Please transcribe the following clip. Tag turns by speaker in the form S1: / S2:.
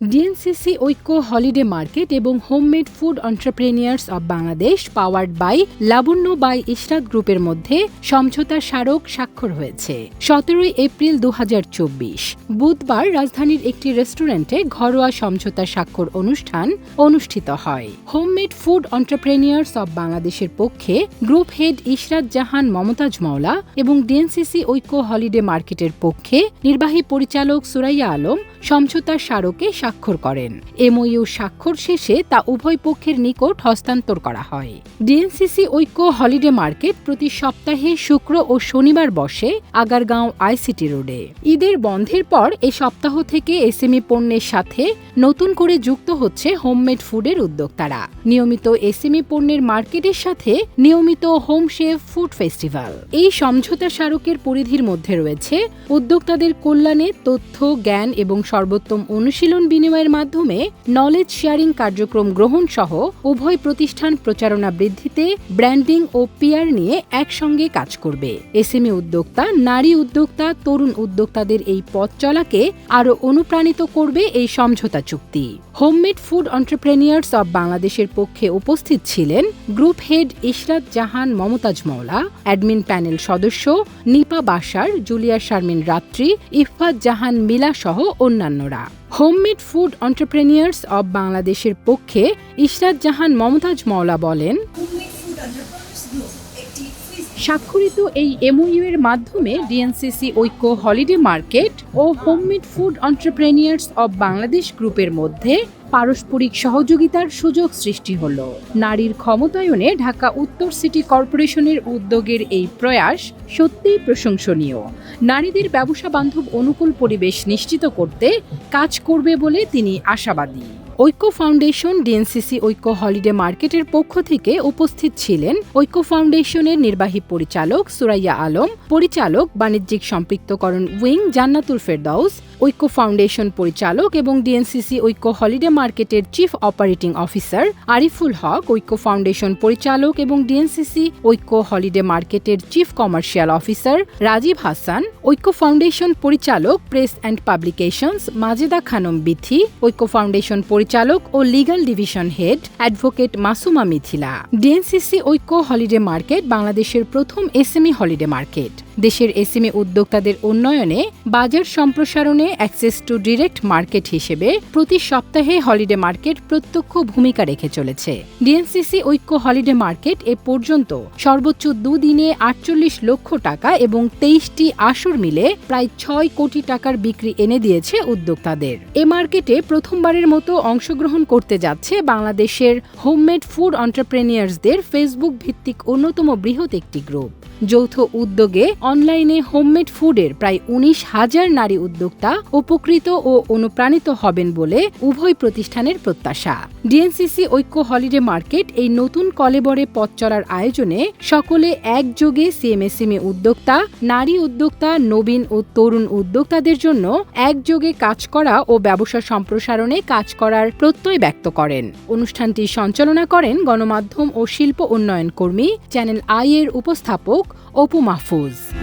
S1: DNCC Oikko holiday market এবং homemade food entrepreneurs of Bangladesh powered by Labonno by Ishrat গ্রুপের মধ্যে সমঝোতা স্মারক স্বাক্ষর হয়েছে। সতেরোই এপ্রিল দুহাজার চব্বিশ, বুধবার রাজধানীর একটি রেস্টুরেন্টে ঘরোয়া সমঝোতা স্বাক্ষর অনুষ্ঠান অনুষ্ঠিত হয়। হোমমেড ফুড এন্টারপ্রেনিয়ার্স অব বাংলাদেশের পক্ষে গ্রুপ হেড ইশরাত জাহান, মমতাজ মাওলা এবং ডিএনসিসি ঐক্য হলিডে মার্কেটের পক্ষে নির্বাহী পরিচালক সুরাইয়া আলম সমঝোতা স্মারকে স্বাক্ষর করেন। এমওইউ স্বাক্ষর শেষে তা উভয় পক্ষের নিকট হস্তান্তর করা হয়। ডিএনসিসি ঐক্য হলিডে মার্কেট প্রতি সপ্তাহে শুক্র ও শনিবার বসে আগারগাঁও আইসিটি রোডে। ঈদের বন্ধের পর এ সপ্তাহ থেকে এসএমই পণ্যের সাথে নতুন করে যুক্ত হচ্ছে হোমমেড ফুডের উদ্যোক্তারা। নিয়মিত এসএমই পণ্যের মার্কেটের সাথে নিয়মিত হোম শেফ ফুড ফেস্টিভ্যাল। এই সমঝোতা স্মারকের পরিধির মধ্যে রয়েছে উদ্যোক্তাদের কল্যাণে তথ্য, জ্ঞান এবং সর্বোত্তম অনুশীলন বিনিময়ের মাধ্যমে নলেজ শেয়ারিং কার্যক্রম গ্রহণ সহ উভয় প্রতিষ্ঠান প্রচারণা বৃদ্ধিতে ব্র্যান্ডিং ও পিয়ার নিয়ে একসঙ্গে কাজ করবে। এসএমই উদ্যোক্তা, নারী উদ্যোক্তা, তরুণ উদ্যোক্তাদের এই পথ চলাকে আরও অনুপ্রাণিত করবে এই সমঝোতা চুক্তি। হোমমেড ফুড এন্টারপ্রেনিয়ার্স অব বাংলাদেশের পক্ষে উপস্থিত ছিলেন group head Ishrat Jahan, Momtaz Mowla, admin panel সদস্য নিপা বাসার, জুলিয়া শারমিন রাত্রি, ইফফাত জাহান মিলা সহ অন্যান্যরা। হোমমেড ফুড অন্টারপ্রেনিয়ার্স অব বাংলাদেশের পক্ষে ইশরাত জাহান মমতাজ মওলা বলেন স্বাক্ষরিত এই এমওইউ এর মাধ্যমে DNCC Oikko holiday market O homemade food entrepreneurs of Bangladesh গ্রুপের মধ্যে পারস্পরিক সহযোগিতার সুযোগ সৃষ্টি হল। নারীর ক্ষমতায়নে ঢাকা উত্তর সিটি কর্পোরেশনের উদ্যোগের এই প্রয়াস সত্যিই প্রশংসনীয়। নারীদের ব্যবসা বান্ধব অনুকূল পরিবেশ নিশ্চিত করতে কাজ করবে বলে তিনি আশাবাদী। ঐক্য ফাউন্ডেশন ডিএনসিসি ঐক্য হলিডে মার্কেটের পক্ষ থেকে উপস্থিত ছিলেন ঐক্য ফাউন্ডেশনের নির্বাহী পরিচালক সুরাইয়া আলম, পরিচালক বাণিজ্যিক সম্পৃক্তকরণ উইং জান্নাতুল ফেরদাউস, ঐক্য ফাউন্ডেশন পরিচালক এবং ডিএনসিসি ঐক্য হলিডে মার্কেটের chief operating officer Ariful Haque, Oikko foundation পরিচালক এবং ডিএনসিসি ঐক্য হলিডে মার্কেটের chief commercial officer Rajib Hasan, Oikko foundation পরিচালক press and publications Mazeda Khanam Bithi, Oikko foundation পরিচালক ও legal division head advocate Masuma Mithila. DNCC Oikko holiday market বাংলাদেশের প্রথম SME holiday market. দেশের SME উদ্যোক্তাদের উন্নয়নে বাজার সম্প্রসারণে অ্যাক্সেস টু ডিরেক্ট মার্কেট হিসেবে প্রতি সপ্তাহে হলিডে মার্কেট প্রত্যক্ষ ভূমিকা রেখে চলেছে। ডিএনসিসি ঐক্য হলিডে মার্কেট এ পর্যন্ত সর্বোচ্চ দুদিনে আটচল্লিশ লক্ষ টাকা এবং তেইশটি আসর মিলে প্রায় ছয় কোটি টাকার বিক্রি এনে দিয়েছে উদ্যোক্তাদের। এ মার্কেটে প্রথমবারের মতো অংশগ্রহণ করতে যাচ্ছে বাংলাদেশের হোমমেড ফুড এন্টারপ্রেনিয়ার্সদের ফেসবুক ভিত্তিক অন্যতম বৃহৎ একটি গ্রুপ। যৌথ উদ্যোগে অনলাইনে হোমমেড ফুডের প্রায় উনিশ হাজার নারী উদ্যোক্তা উপকৃত ও অনুপ্রাণিত হবেন বলে উভয় প্রতিষ্ঠানের প্রত্যাশা। ডিএনসিসি ঐক্য হলিডে মার্কেট এই নতুন কলেবরে পথ চলার আয়োজনে সকলে একযোগে সিএমএসএমই উদ্যোক্তা, নারী উদ্যোক্তা, নবীন ও তরুণ উদ্যোক্তাদের জন্য একযোগে কাজ করা ও ব্যবসা সম্প্রসারণে কাজ করার প্রত্যয় ব্যক্ত করেন। অনুষ্ঠানটি সঞ্চালনা করেন গণমাধ্যম ও শিল্প উন্নয়ন কর্মী, চ্যানেল আই এর উপস্থাপক অপু মাহফুজ।